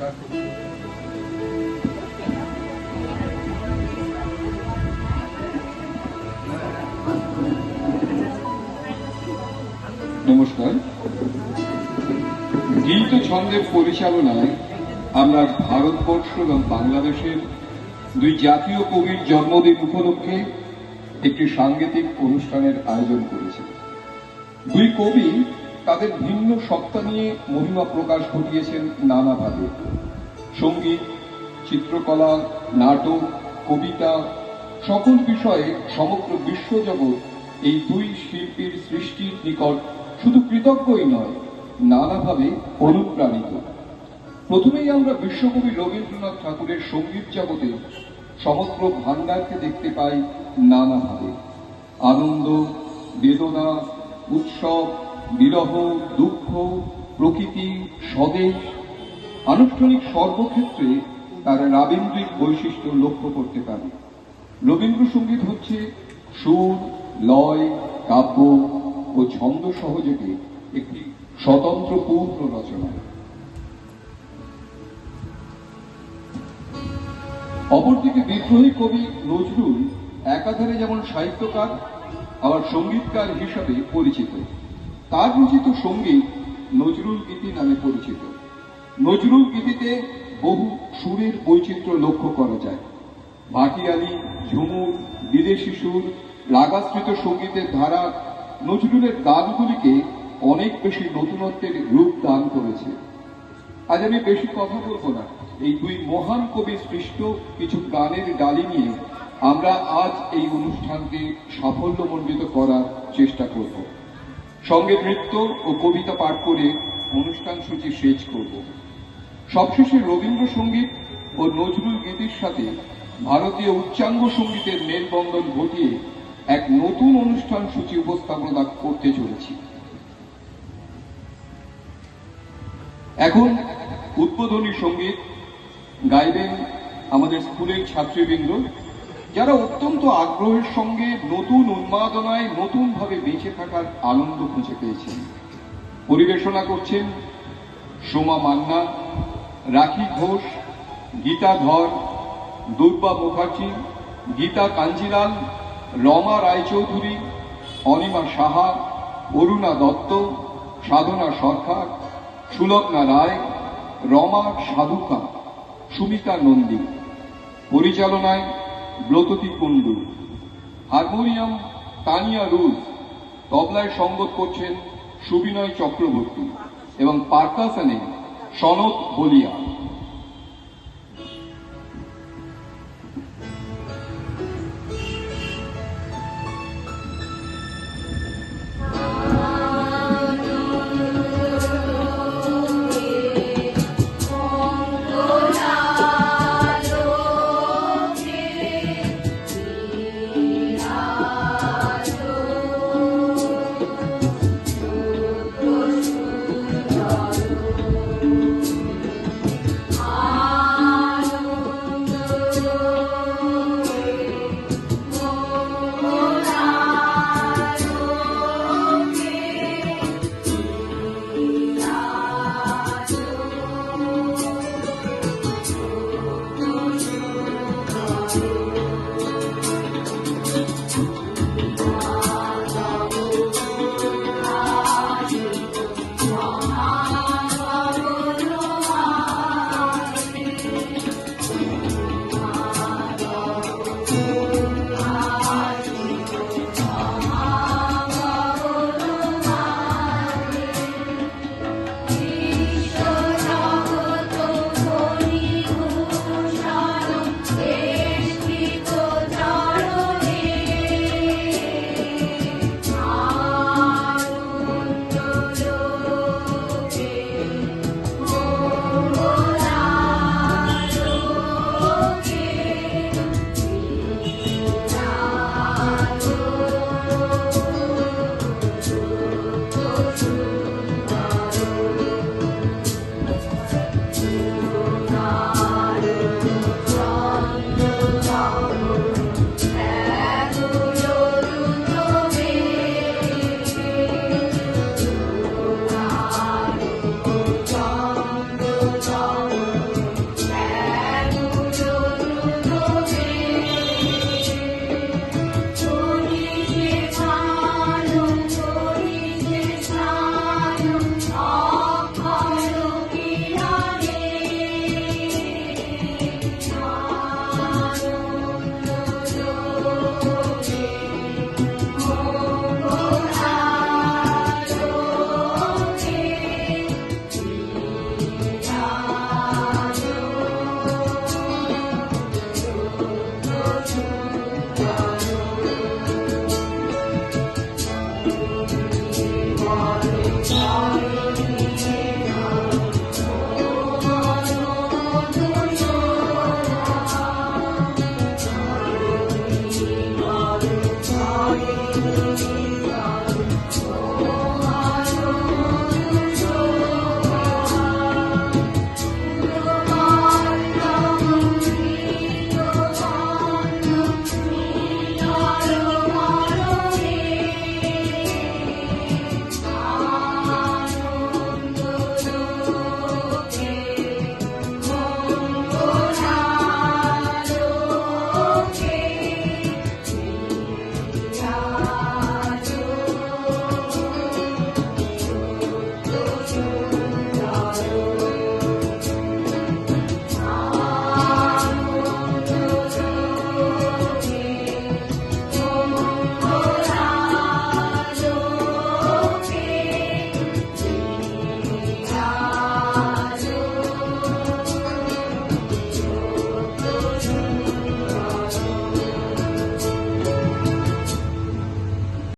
নমস্কার। গীত ছন্দের পরিচালনায় আমরা ভারতবর্ষ এবং বাংলাদেশের দুই জাতীয় কবির জন্মদিন উপলক্ষে একটি সাংগীতিক অনুষ্ঠানের আয়োজন করেছে। দুই কবি তাদের ভিন্ন সত্তা নিয়ে মহিমা প্রকাশ ঘটিয়েছেন নানাভাবে সংগীত, চিত্রকলা, নাটক, কবিতা, সকল বিষয়ে সমগ্র বিশ্বজগৎ এই দুই শিল্পীর সৃষ্টির নিকট শুধু কৃতজ্ঞই নয় নানাভাবে অনুপ্রাণিত। প্রথমেই আমরা বিশ্বকবি রবীন্দ্রনাথ ঠাকুরের সংগীত জগতে সমগ্র ভান্ডারকে দেখতে পাই নানাভাবে আনন্দ, বেদনা, উৎসব বিরহ দুঃখ, প্রকৃতি, স্বদেশ, আনুষ্ঠানিক সর্বক্ষেত্রে তার রাবীন্দ্রিক বৈশিষ্ট্য লক্ষ্য করতে পারে। রবীন্দ্রসঙ্গীত হচ্ছে সুর, লয়, কাব্য ও ছন্দ সহযোগে একটি স্বতন্ত্র পূর্ণ রচনা। অপরদিকে বিদ্রোহী কবি নজরুল একাধারে যেমন সাহিত্যকার, আবার সঙ্গীতকার হিসাবে পরিচিত। তার রচিত সংগীত নজরুল গীতি নামে পরিচিত। নজরুল গীতিতে বহু সুরের বৈচিত্র্য লক্ষ্য করা যায়। ভাটিয়ালি, ঝুমুর, বিদেশি সুর, রাগাশ্রিত সঙ্গীতের ধারা নজরুলের গানগুলিকে অনেক বেশি নতুনত্বের রূপ দান করেছে। আজ আমি বেশি কথা বলব না। এই দুই মহান কবি সৃষ্ট কিছু গানের ডালি নিয়ে আমরা আজ এই অনুষ্ঠানকে সাফল্যমণ্ডিত করার চেষ্টা করব। সঙ্গে নৃত্য ও কবিতা পাঠ করে অনুষ্ঠান সূচি শেষ করব। সবশেষে রবীন্দ্রসঙ্গীত ও নজরুল গীতির সাথে ভারতীয় উচ্চাঙ্গ সঙ্গীতের মেলবন্ধন ঘটিয়ে এক নতুন অনুষ্ঠান সূচি উপস্থাপনা করতে চলেছি। এখন উদ্বোধনী সংগীত গাইবেন আমাদের স্কুলের ছাত্রীবৃন্দ যারা অত্যন্ত আগ্রহের সঙ্গে নতুন উন্মাদনায় নতুনভাবে বেঁচে থাকার আনন্দ খুঁজে পেয়েছেন। পরিবেশনা করছেন সোমা মান্না, রাখি ঘোষ, গীতা ধর, দুর্বা মুখার্জি, গীতা কাঞ্জিলাল, রমা রায়চৌধুরী, অনিমা সাহা, অরুণা দত্ত, সাধনা সরকার, সুলগ্না রায়, রমা সাধুকা, সুমিতা নন্দী। পরিচালনায় ব্রততী কুণ্ডু। হারমোনিয়াম তানিয়া রুজ তবলায় সঙ্গত করছেন সুবিনয় চক্রবর্তী এবং পার্কাসানে সনদ বলিয়া।